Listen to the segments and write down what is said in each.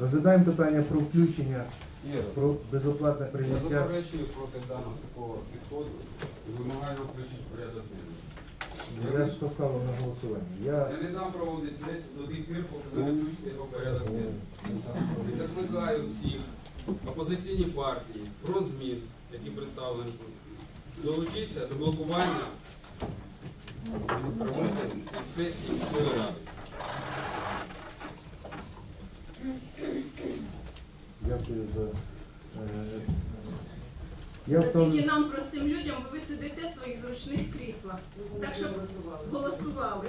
Розглядаємо питання про включення, про безоплатне Я прийняття. заперечую проти даного такого підходу і вимагаю включити в порядок денний. Я ж поставив на голосування. Я Я не дам проводити сесію до тих пір, поки ви не включите його в порядок денний. І закликаю всіх опозиційні партії, фронт змін, які представлені тут, долучитися до блокування роботи сесії міської ради. Дякую за. е, Я Тільки нам, простим людям, ви сидите в своїх зручних кріслах. Так щоб голосували.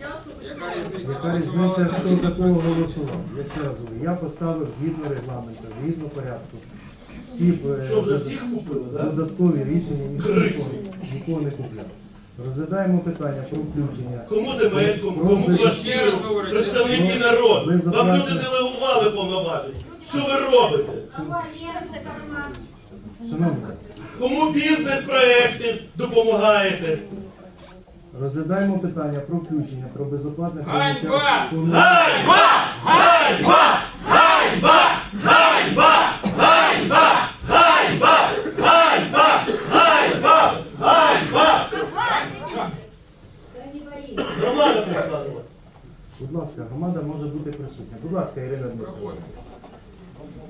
Я особисто. Яка різниця? Хто за кого голосував? Я ще раз говорю, я поставив згідно регламенту, згідно порядку. Всі е, Що вже всіх купили, так? додаткові рішення ніхто нікого, нікого не купляв. Розглядаємо питання про включення. Кому земельку, кому квартиру, представники народу. Вам люди делегували повноважень. Що ви робите? Шановні, Кому бізнес-проекти допомагаєте? розглядаємо питання про включення, про безоплатне Ганьба! Ганьба! Ганьба! Ганьба! Ганьба! Ганьба! Ганьба! Ганьба! Ганьба! Ганьба! Громада прийшла до вас. Будь ласка, громада може бути присутня. Будь ласка, Ірина Дмитрівна.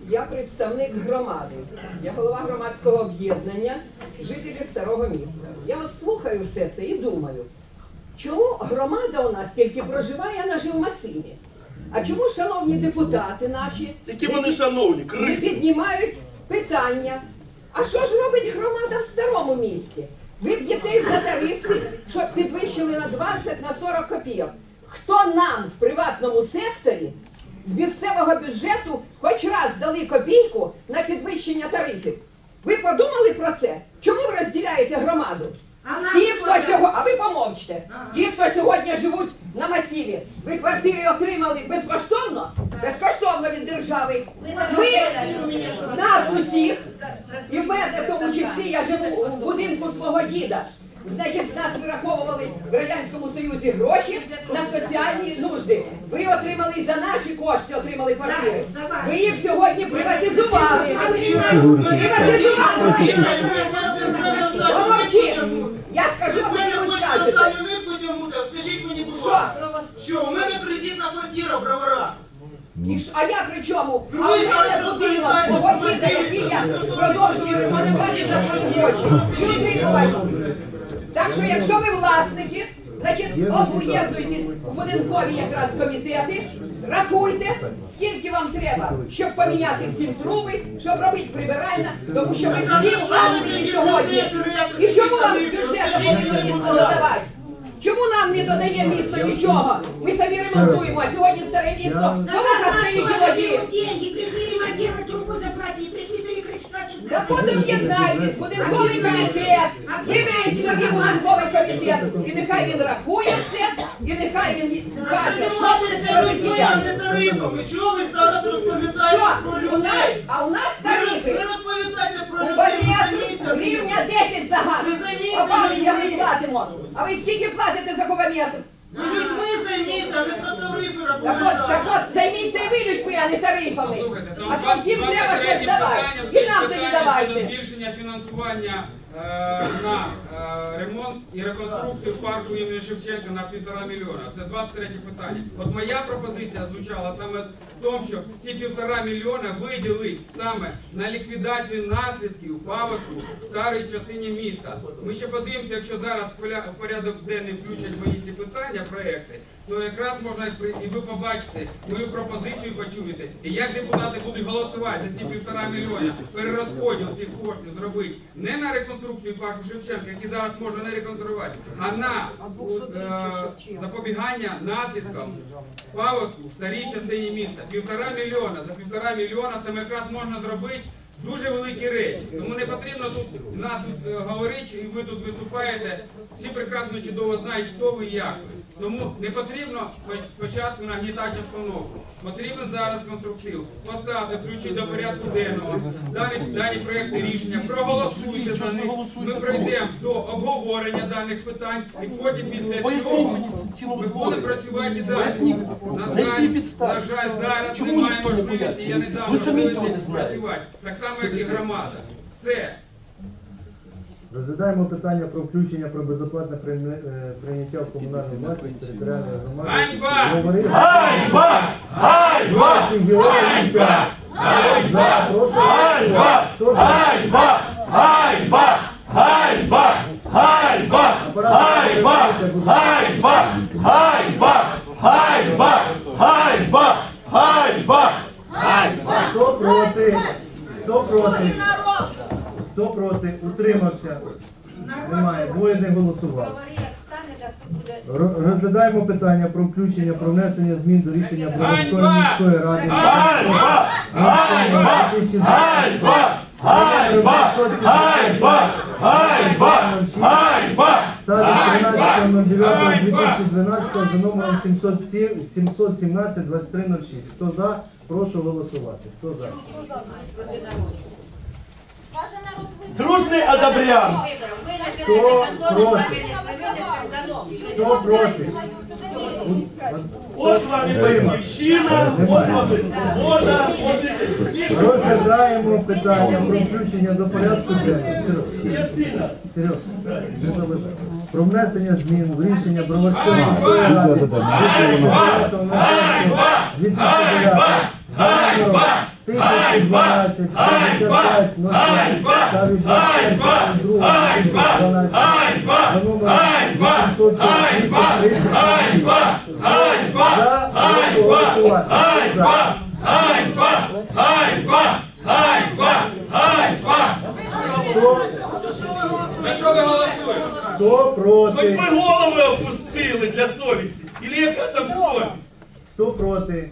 Я представник громади. Я голова громадського об'єднання жителі старого міста. Я от слухаю все це і думаю, чому громада у нас тільки проживає на жилмасиві? А чому, шановні депутати наші, Які вони шановні, не криси. піднімають питання? А що ж робить громада в старому місті? Ви б'єтесь за тарифи, щоб підвищили на 20 на 40 копійок. Хто нам в приватному секторі з місцевого бюджету хоч раз дали копійку на підвищення тарифів? Ви подумали про це? Чому ви розділяєте громаду? Всі, хто сьогодні, а ви помовчте. Ті, хто сьогодні живуть на масиві, ви квартири отримали безкоштовно? Безкоштовно від держави. Ви з нас усіх, і в мене в тому числі я живу в будинку свого діда. Значить, з нас вираховували в Радянському Союзі гроші на соціальні нужди. Ви отримали за наші кошти отримали квартири. Ви їх сьогодні приватизували. Приватизували. Помовчи. Я скажу, а ви не скажете. Скажіть мені, будь Що? ласка, що у мене кредитна квартира в броварах. І ж- А я при чому? А в мене будинок, про діда, який я продовжую ремонтувати за свої гроші. І утримувати. Так що, якщо ви власники, значить об'єднуйтесь у будинкові якраз комітети, рахуйте, скільки вам треба, щоб поміняти всім труби, щоб робити прибиральна, тому що ви всі власники сьогодні. І чому вам з бюджету повинно місто додавати? Чому нам не додає місто нічого? Ми самі ремонтуємо, а сьогодні старе місто, кому стоїть у воді? деньги, пришли ремонтувати, трубу забрати, пришли Так от об'єднайтесь, будинковий комітет, виберіть собі будинковий комітет, і нехай він рахує все, і нехай він каже, що ви Займайтеся робите тарифами. Чого ви зараз розповідаєте про Що? У нас, людей? а у нас Ви тарифи. Ви розповідаєте про У людей, ви Барлету займіться ним. 10 за газ. Ви займіться Опалення ми людьми. платимо. А ви скільки платите за кубометр? Ви людьми займіться, а не про тарифи Так от, так розповідаєте. от, займіться і ви людьми, а не тарифами. Там А то всім треба щось давати. І нам тоді Щодо давайте. збільшення фінансування на е, ремонт і реконструкцію парку імені Шевченка на півтора мільйона. Це 23 питання. От моя пропозиція звучала саме в тому, що ці півтора мільйона виділить саме на ліквідацію наслідків паводку в старій частині міста. Ми ще подивимося, якщо зараз в порядок денний включать мої ці питання, проекти, то якраз можна і ви побачите мою пропозицію почуєте. І як депутати будуть голосувати за ці півтора мільйона перерозподіл цих коштів зробити не на реконструкцію парку Шевченка, який зараз можна не реконструювати, а на е, запобігання наслідкам паводку в старій частині міста. Півтора мільйона. За півтора мільйона це якраз можна зробити. Дуже великі речі, тому не потрібно тут нас тут е, говорити, і ви тут виступаєте. Всі прекрасно чудово знають, хто ви і як ви. Тому не потрібно спочатку нагнітати обстановку. Потрібен зараз конструктив. Поставте, включіть до порядку денного. Дані, дані проекти рішення. Проголосуйте за них. Ми пройдемо до обговорення даних питань і потім після цього ми будемо працювати далі. На жаль, на жаль, зараз немає можливості. Я не дав можливості працювати. Так само, як і громада. Все. Розглядаємо питання про включення про безоплатне е, прийняття в комунальну власність територіальної громади. Ганьба! Ганьба! Ганьба! Голосувати. Хто? Ганьба! Ганьба! Ганьба! Ганьба! Ганьба! Ганьба! Ганьба! Ганьба! Ганьба! Ганьба! Ганьба! Хто проти? Хто проти? Хто проти? Утримався? Немає. Двоє не голосували. Розглядаємо питання про включення про внесення змін до рішення Броварської міської ради. Ганьба! Ганьба! Ганьба! Ганьба! Ганьба! Ганьба! Ганьба! Та від 13.09.2012 за номером 707 717 2306. Хто за? Прошу голосувати. Хто за? Дружний одобрям! Хто проти? Хто проти? От вам і батьківщина, от вам і свобода, от і Розглядаємо питання про включення до порядку денного. Не заважай. Про внесення змін в рішення Броварської міської ради від 39.09.2009 за номером 1012 55 та від 21.02.2012 за номером 848 30 За, прошу голосувати. Хто За. Ганьба! Ганьба! Ганьба! Ганьба! Хто, За що ви голосуєте? хто Хоч проти? ми голови опустили для совісті. Ілі яка там совість? Хто проти?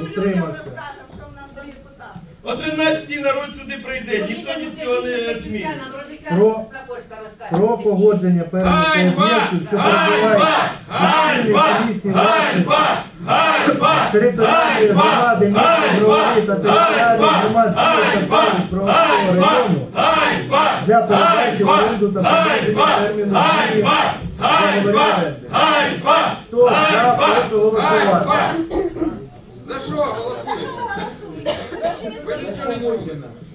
Утримався. розкажемо, що в нас за депутат. О 13 народ сюди прийде, ніхто нічого не змінить. Про, про погодження переліку об'єктів, що перебувають сумісній власності Ганьба! територіальної громади міста Бровари та територіальних громад сіл та селищ Броварського району Ганьба! для передачі в оренду та продовження терміну дії договорів оренди. Хто за, прошу голосувати. За що голосуєте?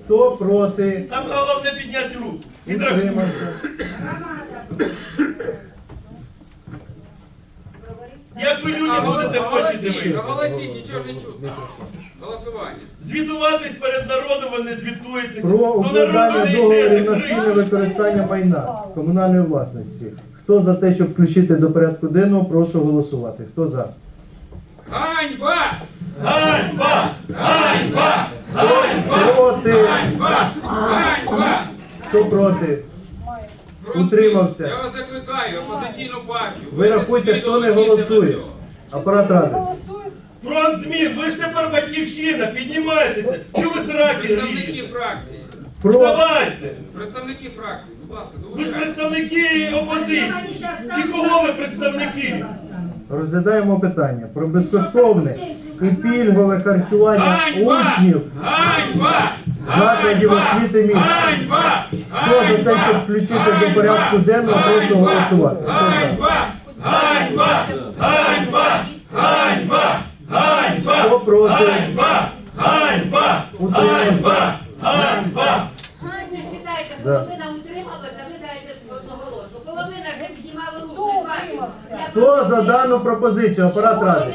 Хто проти? Саме головне підняти руку. Відрахуй. Утримався. Як ви людям будете в дивитися? Голосіть, нічого не чутно. Голосування. Звітуватись перед народом, ви не звітуєтесь. Про укладання договорів на спільне використання майна комунальної власності. Хто за те, щоб включити до порядку денного, прошу голосувати. Хто за? Ганьба! Ганьба! Ганьба! Ганьба! Проти? Ганьба! Ганьба! Хто проти? Утримався. Я вас закликаю, опозиційну партію. Ви рахуйте, хто не голосує. Апарат ради. Фронт змін, ви ж тепер батьківщина, піднімайтеся. Чого ви зраки Представники ріжете? фракції. Про Вставайте! Представники фракції, будь ласка, Ви ж представники опозиції. Чи кого ви представники? Розглядаємо питання про безкоштовне і пільгове харчування учнів закладів освіти міста. Хто за те, щоб включити до порядку денного, прошу голосувати. Хто за? Ганьба! Ганьба! Ганьба! Ганьба! Ганьба! Хто проти? Ганьба! Ганьба! Ганьба! Ганьба! Гарно вважаєте, Да. половина утрималася, ви даєте одноголосно. Половина вже піднімала руку. Я Хто за дану пропозицію? Апарат ради.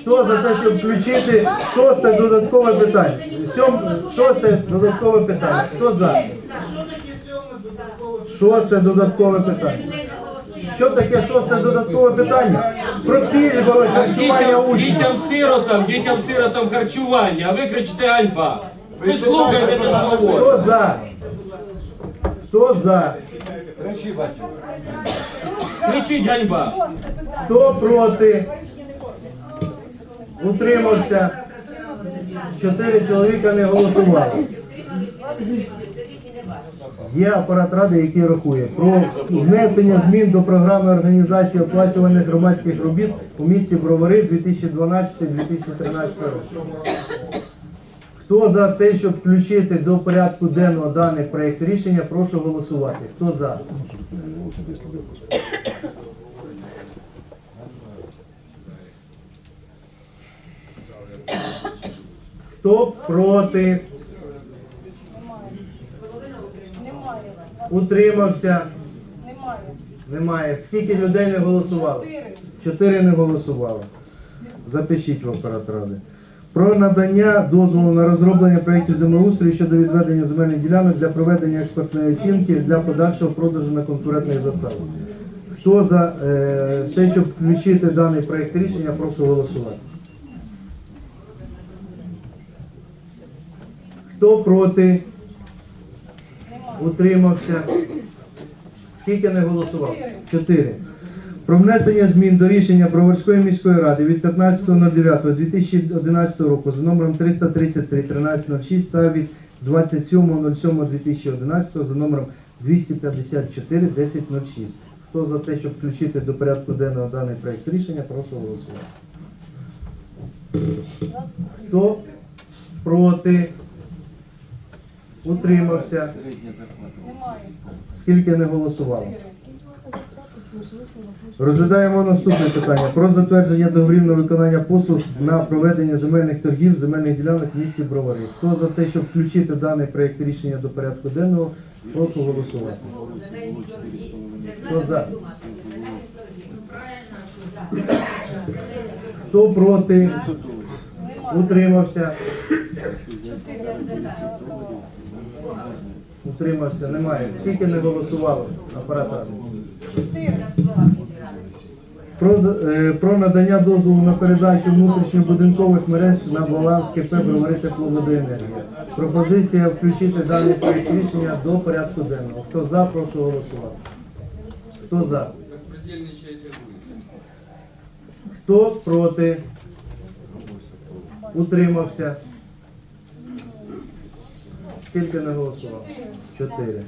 Хто за те, щоб включити шосте додаткове питання? Сьом, шосте додаткове питання. Хто за? Шосте додаткове питання. Що таке шосте додаткове питання? Про пільгове харчування учнів. дітям сиротам, дітям сиротам харчування, а ви кричите ганьба. Ви слухайте, що говорить. Хто за? Хто за? Кричіть ганьба. Хто проти? Утримався. Чотири чоловіка не голосували. Є апарат ради, який рахує про внесення змін до програми організації оплачуваних громадських робіт у місті Бровари 2012-2013 року. Хто за те, щоб включити до порядку денного даний проєкт рішення, прошу голосувати. Хто за? Хто проти? Утримався? Немає. Немає. Скільки людей не голосувало? Чотири не голосувало. Запишіть в апарат ради. Про надання дозволу на розроблення проєктів землеустрою щодо відведення земельних ділянок для проведення експертної оцінки для подальшого продажу на конкурентних засадах. Хто за е, те, щоб включити даний проєкт рішення, прошу голосувати. Хто проти? Утримався. Скільки не голосував? Чотири. Про внесення змін до рішення Броварської міської ради від 15.09.2011 року за номером 333 1306 та від 27.07.2011 за номером 254 1006. Хто за те, щоб включити до порядку денного даний проєкт рішення, прошу голосувати. Хто проти? Утримався? Скільки не голосувало? Розглядаємо наступне питання про затвердження договорів на виконання послуг на проведення земельних торгів, земельних ділянок в місті Бровари. Хто за те, щоб включити даний проєкт рішення до порядку денного, прошу голосувати. Хто за? Хто проти? Утримався? Утримався? Немає. Скільки не голосувало апарат? Про, е, про надання дозволу на передачу внутрішньобудинкових мереж на баланс КП «Бровари Тепловодоенергія». Пропозиція включити даний проєкт рішення до порядку денного. Хто за, прошу голосувати. Хто за? Хто проти? Утримався? Скільки не голосував? Чотири.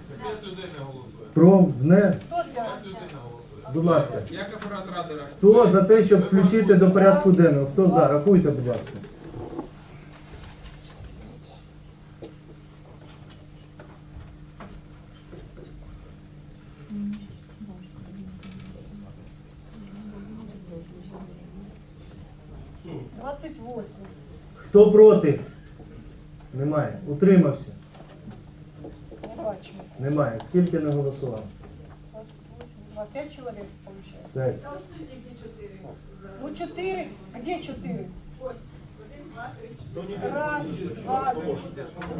Про вне. Будь ласка. Як апарат ради рахує? Хто за те, щоб включити до порядку денного? Хто за? Рахуйте, будь ласка. Хто проти? Немає. Утримався? Не бачимо. Немає. Скільки не голосував? Два, пять человек получается. П'ять. Ну четыре. Где четыре? Раз, два,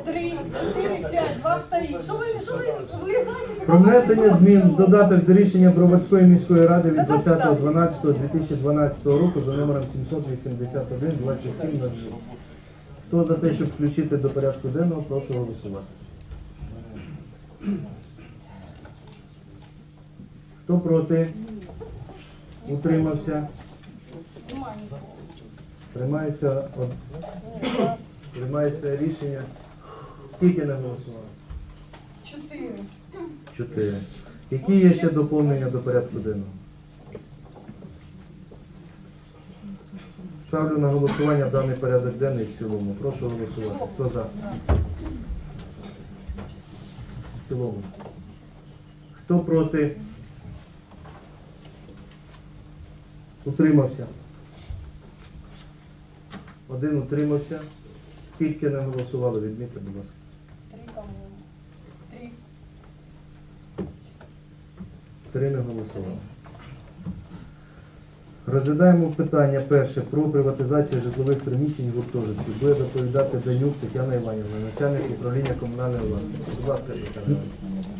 три, четыре, пять. Два стоит. Что вы, что вы вылезаете? Про внесення змін в додаток до рішення Броварської міської ради від 20.12.2012 року за номером 781 2706. Хто за те, щоб включити до порядку денного, прошу голосувати. Хто проти? Утримався? Приймається, приймається рішення. Скільки не голосували? Четыре. Чотири. Які є ще доповнення до порядку денного? Ставлю на голосування даний порядок денний в цілому. Прошу голосувати. Хто за? В цілому. Хто проти? Утримався. Один утримався. Скільки не голосували? Відмітьте, будь ласка. Три, по-моему. Три. Три не голосували. Розглядаємо питання перше про приватизацію житлових приміщень гуртожитку. Буде доповідати Данюк Тетяна Іванівна, начальник управління комунальної власності. Будь ласка, Тетяна Іванівна.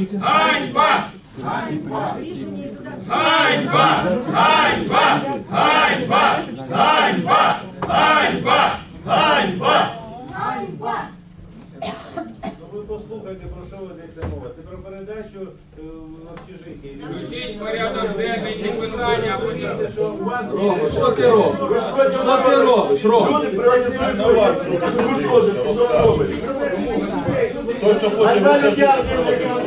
Ганьба! Ганьба! Ганьба! Ганьба! Ганьба! Ганьба! Ганьба! Ганьба! Ну ви послухайте, про що ведеться мова. Це про передачу е, в общежитті. Включіть порядок денний, питання, а потім що у вас Рома, що ти робиш? Що ти робиш, Рома? Люди працюють на вас, гуртожитку, що робиш? Той, хто хоче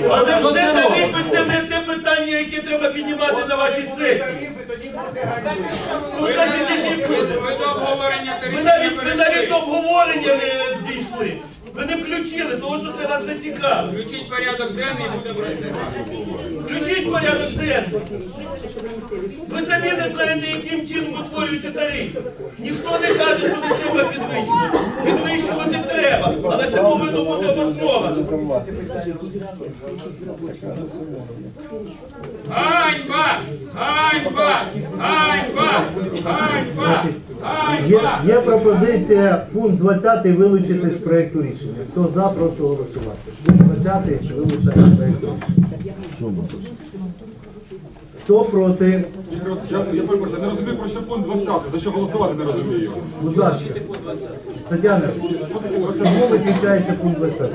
Але робиш? тарифи це не те питання, яке треба піднімати на вашій сесії. значить які ви, буде? ви до обговорення Ви тарифів навіть, ви навіть до перейшли. обговорення не дійшли. Ви не включили, тому що це вас не цікаво. Включіть порядок денний і будемо працювати. Включіть порядок денний. Ви самі не знаєте, яким чином утворюються тарифи. Ніхто не каже, що не треба підвищувати. Підвищувати треба, але це повинно бути обосновано. Ганьба! Ганьба! Ганьба! Ганьба! Є, є пропозиція пункт 20 вилучити з проекту рішення. Хто за, прошу голосувати. Пункт 20 вилучати з проекту рішення. Хто проти? Я, я перепрошую, не розумію про що пункт 20, за що голосувати не розумію. Будь ласка. Тетяна, чому виключається пункт 20?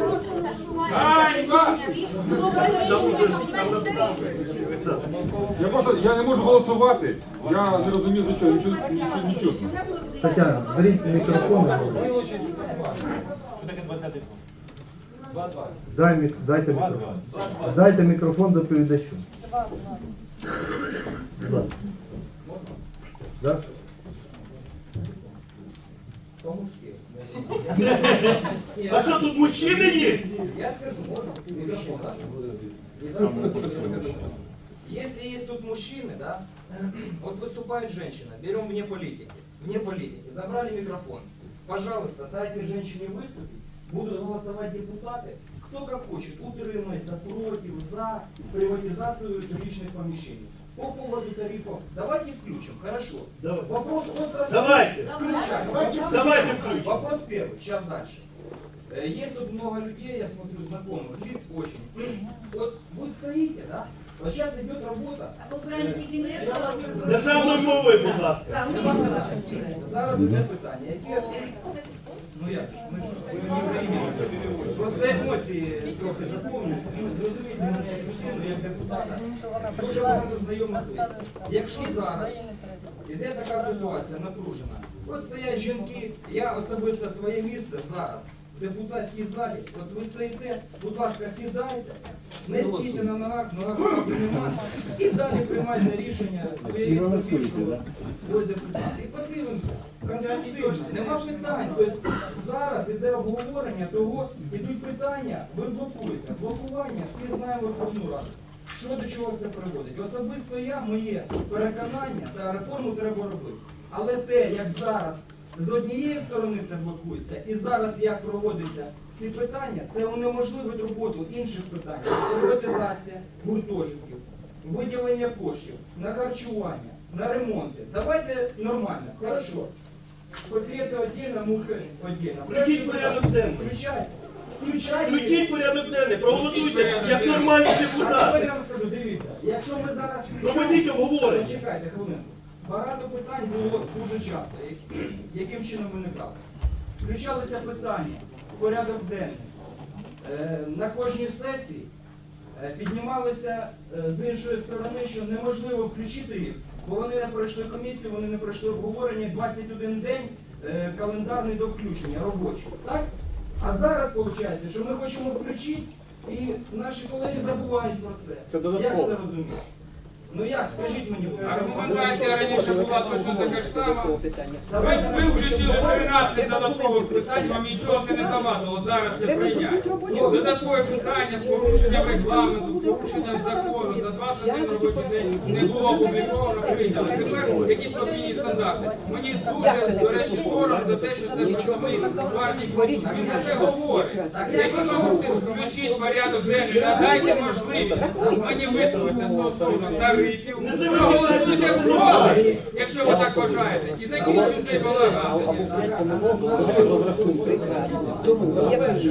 Ганьба! Я просто я не можу голосувати. Я не розумію за що, нічого нічого не чутно. Тетяна, беріть мікрофон. Дай, мік- дайте мікрофон. Дайте мікрофон доповідачу. Будь ласка. Да? А що тут мужчини є? Я скажу, можно? Если есть тут мужчины, да, вот выступает женщина, берем вне политики, вне политики, забрали микрофон. Пожалуйста, дайте женщине выступить, будут голосовать депутаты, кто как хочет, утримается, против, за приватизацию жилищных помещений. По поводу тарифов, давайте включим, хорошо. Давай. Вопрос остро... Давайте. Включаем. Давайте включим. Вопрос первый, сейчас дальше. Э, Есть тут много людей, я смотрю, знакомых лиц очень. Вот вы стоите, да? Вот сейчас идет работа. Український кінець. Державною мовою, будь ласка. Зараз іде питання, яке... Ну як ми ж. Просто емоції трохи заповнюють. Ну, Зрозумійте мене як людину, як депутата. Дуже багато знайомих лиць. Якщо зараз іде така ситуація напружена, от стоять жінки, я особисто своє місце зараз. В депутатській залі, от ви стоїте, будь ласка, сідайте, не стійте на ногах, ногах немає, і далі приймайте рішення, уявіть собі, що ви депутат. І подивимося, конструктивно, нема питань. Тобто зараз іде обговорення того, ідуть питання, ви блокуєте. Блокування, всі знаємо Верховну Раду. Що до чого це приводить? Особисто я, моє переконання та реформу треба робити. Але те, як зараз з однієї сторони це блокується, і зараз як проводяться ці питання, це унеможливить роботу інших питань. Приватизація гуртожитків, виділення коштів на харчування, на ремонти. Давайте нормально, хорошо. Котлети отдельно, мухи отдельно. Включіть порядок денний. Включайте. Включайте. Включіть порядок денний, проголосуйте, як нормальні А тепер депутати. я вам скажу, дивіться, якщо ми зараз Проведіть обговорення. Почекайте хвилинку. Багато питань було дуже часто, яким чином виникали. Включалися питання, порядок денний. Е, На кожній сесії е, піднімалися е, з іншої сторони, що неможливо включити їх, бо вони не пройшли комісію, вони не пройшли обговорення 21 день календарний до включення робочий. Так? А зараз виходить, що ми хочемо включити, і наші колеги забувають про це. Це Як це розуміти? Ну як, скажіть мені. Аргументація раніше була точно така ж сама. Ви, ви включили 13 додаткових питань, вам нічого це не завадило. Зараз це прийняти. Ну, Додаткове питання з порушенням регламенту, з порушенням закону. за 21 робочий день не було опубліковано, прийнято. Тепер якісь подвійні стандарти. Мені дуже, до речі, соромно за те, що це представник партії «Він це говорить. Якщо ви включити порядок денний, надайте можливість. Мені висловитися стосовно тарифів, проголосуйте проти, якщо ви так вважаєте, і закінчимо цей балаган.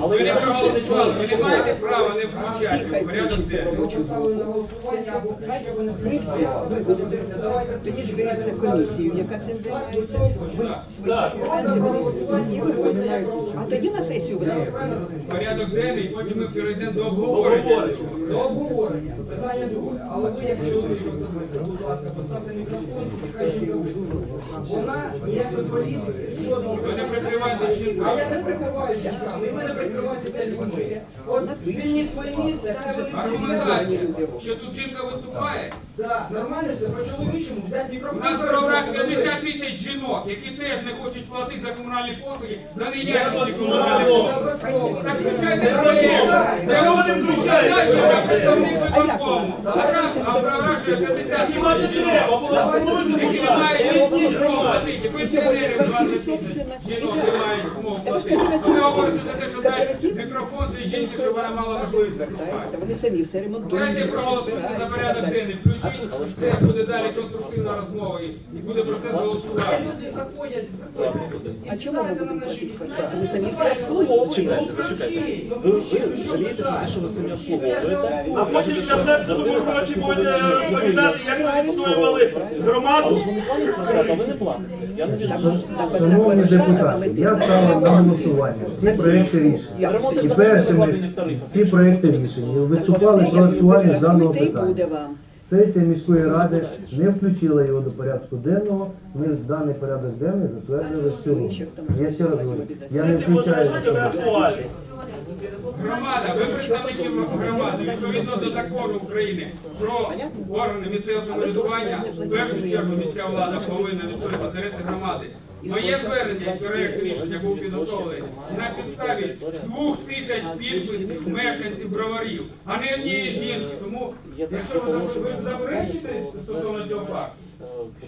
Ви не проголосували, ви не маєте права не включати в порядок денний. Тоді зберіться комісію, яка цим займається. Ви свої. А тоді на сесію виносите. Порядок денний, і потім ми перейдемо до обговорення. До обговорення. Питання друге. Але ви, якщо ви особисто, будь ласка, поставте мікрофон і кажіть виступ. Вона ніякої політики, жодного Ви не прикривайте жінку. А я не прикриваю жінками, і ви не прикриваєтеся людьми. От звільніть своє місце, хай вони всі Аргументація, знають. що тут жінка виступає. Так, нормально, що по чоловічому взяти У мікрофон. нас програм 50 тисяч жінок, які теж не хочуть платити за комунальні послуги, за неякісні комунальні послуги. Так включайте. Та чого ви не включаєте? Наші виконкому. А там а програм 50 Знімати тисяч жінок. треба, було пропонуйте, Які будь не мають ласка. змогу платити, пенсіонерів 20 тисяч жінок не мають змогу платити. Ви говорите за те, що мікрофон цій жінці, щоб вона мала можливість. Вони самі все ремонтують. Сядьте проголосуйте за порядок денний, включіть, все буде далі конструктивна розмова і буде процес голосування. Люди заходять, заходять. А чому сідайте на наші місця. Самі все. Ну, включіть, ну, включіть, ну, що ви ви самі обслуговуєте? А потім 15 році будете розповідати, як ви відстоювали громаду. А ви не платите. Я не. Шановні депутати, я ставив на голосування ці проекти рішень. І першими ці проекти рішень виступали про актуальність даного питання. Сесія міської ради не включила його до порядку денного. Ми даний порядок денний затвердили в цілому. Я ще раз говорю, я не включаю. Громада, ви представники громади, відповідно до закону України про органи місцевого самоврядування, в першу чергу міська влада повинна відстоювати інтереси громади. Моє звернення проект рішення був підготовлений на підставі двох тисяч підписів мешканців броварів, а не однієї жінки. Тому, якщо ви за- заперечите стосовно цього факту,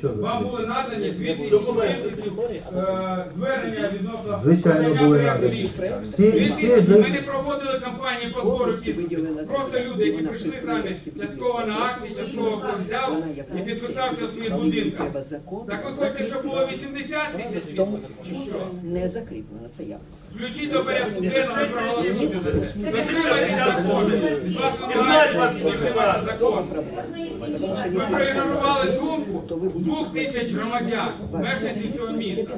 вам були надані дві тисячі е, звернення відносно Звичайно, подання були надані. рішення. Всі. Ми не проводили кампанії по збору підписів. Просто люди, які прийшли самі частково на акції, частково хто взяв і підписався у своїх будинках. Так ви хочете, щоб було 80 тисяч підписів, чи що? Не закріплено, це я. Включіть до порядку денного і проголосуйте за це. Дотримайтеся закону. Вас вимагають дотриматися. Ви проігнорували думку двох тисяч громадян, мешканців цього міста.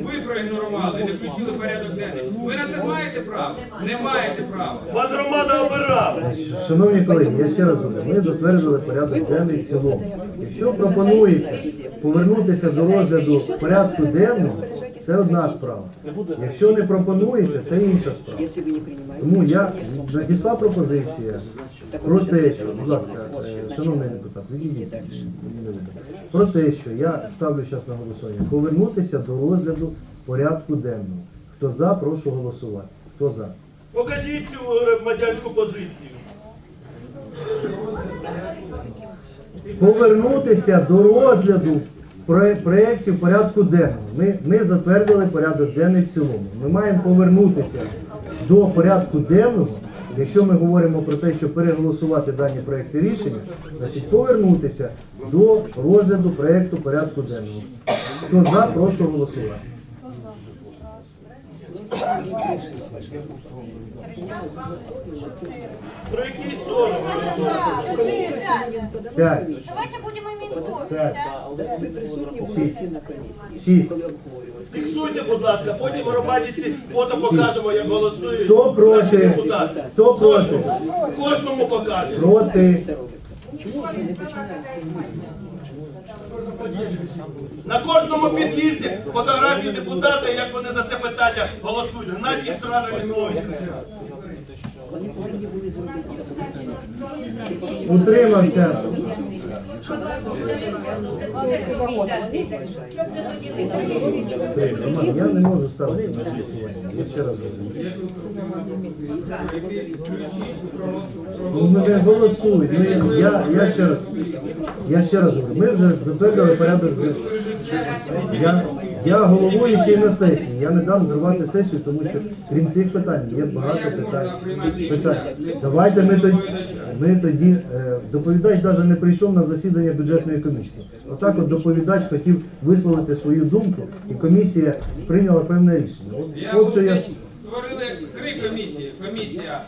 Ви проігнорували, не включили порядок денний. Ви на це маєте право? Не маєте права. Вас громада обирала. Шановні колеги, я ще раз говорю, ми затвердили порядок денний в цілому. Якщо пропонується повернутися до розгляду порядку денного, це одна справа. Якщо не пропонується, це інша справа. Тому я надійшла пропозиція про те, що, будь ласка, е, шановний депутат, відійдіть. Про те, що я ставлю зараз на голосування, повернутися до розгляду порядку денного. Хто за, прошу голосувати. Хто за? Покажіть цю громадянську позицію. Повернутися до розгляду проєктів порядку денного. Ми, ми затвердили порядок денний в цілому. Ми маємо повернутися до порядку денного. Якщо ми говоримо про те, що переголосувати дані проекти рішення, значить повернутися до розгляду проєкту порядку денного. Хто за, прошу голосувати. Про який? П'ять. Давайте будем Ви присутні були всі на комісії, коли обговорювалися. Фіксуйте, будь ласка, потім в громадіці фото покажемо, як голосують. Хто проти? депутати. Хто проти? Кожному покажемо. Проти. Чому ви не починаєте? На кожному під'їзді фотографії депутата, як вони за це питання голосують. Гнать повинні були зробити. Утримався. Я не можу ставити на голосування. Я ще раз говорю. Ну, ну, голосують. Ну, я, я ще раз, я ще раз говорю, ми вже затвердили порядок. Я, я головуючий на сесії. Я не дам зривати сесію, тому що крім цих питань є багато питань. питань. Давайте ми тоді, ми тоді е, доповідач навіть не прийшов на засідання бюджетної комісії. Отак от доповідач хотів висловити свою думку, і комісія прийняла певне рішення. От, от що я. створили три комісії. Комісія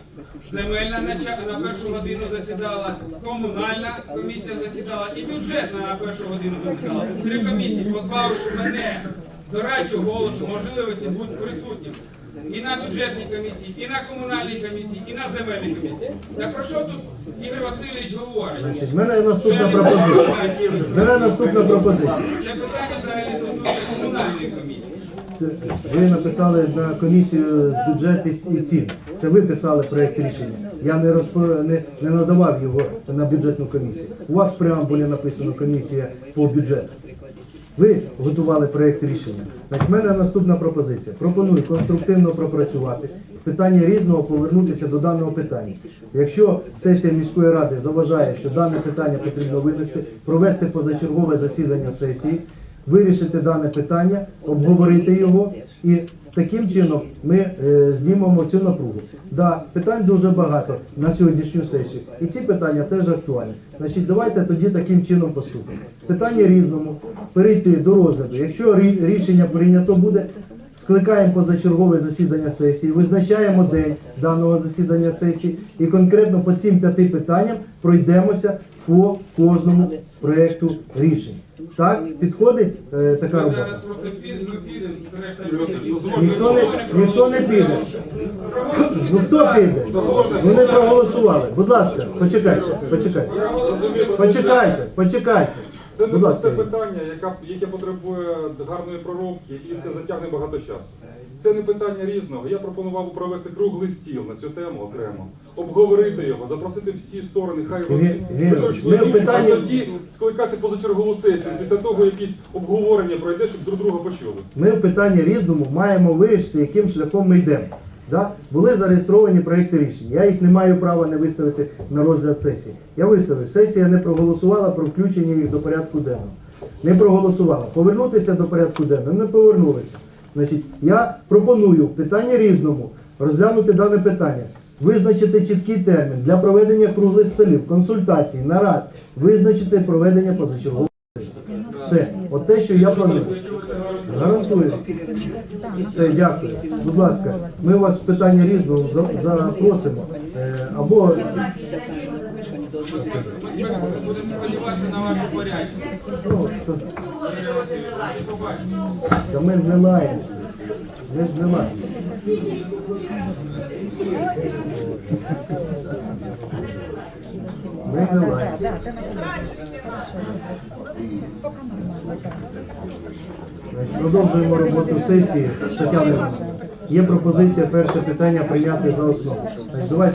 земельна на, першу годину засідала, комунальна комісія засідала і бюджетна на першу годину засідала. Три комісії, позбавивши мене дорадчого голосу, можливості бути присутнім. І на бюджетній комісії, і на комунальній комісії, і на земельній комісії. Так про що тут Ігор Васильович говорить? Значить, в мене наступна пропозиція. В мене наступна пропозиція. Це питання взагалі стосується комунальної комісії. Це ви написали на комісію з бюджету і цін. Це ви писали проєкт рішення. Я не розпо... не, не надавав його на бюджетну комісію. У вас в преамбулі написано комісія по бюджету. Ви готували проєкт рішення. Значить, в мене наступна пропозиція. Пропоную конструктивно пропрацювати в питанні різного повернутися до даного питання. Якщо сесія міської ради заважає, що дане питання потрібно винести, провести позачергове засідання сесії, вирішити дане питання, обговорити його і таким чином ми е, знімемо цю напругу. Да, питань дуже багато на сьогоднішню сесію, і ці питання теж актуальні. Значить, давайте тоді таким чином поступимо. Питання різному перейти до розгляду. Якщо рішення прийнято буде. Скликаємо позачергове засідання сесії, визначаємо день даного засідання сесії і конкретно по цим п'яти питанням пройдемося по кожному проєкту рішень. Так, підходить е, така робота? ну, Ніхто не, ніхто не піде. Ну хто піде? Вони проголосували. Будь ласка, почекайте, почекайте. Почекайте, почекайте. Це не Будь ласка. просте питання, яка, яке потребує гарної проробки і це затягне багато часу. Це не питання різного. Я пропонував провести круглий стіл на цю тему окремо, обговорити його, запросити всі сторони, хай Ві- Віра, беруть ми в тоді, питанні- а тоді скликати позачергову сесію. Після того якісь обговорення пройде, щоб друг друга почули. Ми в питанні різному маємо вирішити, яким шляхом ми йдемо. Да? Були зареєстровані проекти рішень. Я їх не маю права не виставити на розгляд сесії. Я виставив. Сесія не проголосувала про включення їх до порядку денного. Не проголосувала. Повернутися до порядку денного не повернулися. Значить, я пропоную в питанні різному розглянути дане питання, визначити чіткий термін для проведення круглих столів, консультацій, нарад, визначити проведення позачергової сесії. Все, от те, що я планую. Гарантую. Все, дякую. Будь ласка, ми вас питання різного за- запросимо. Е, Або ну, та ми не лаємося. Ми ж не лаємося. Ми не лаємося. Продовжуємо роботу сесії. Тетяна є пропозиція перше питання прийняти за основу.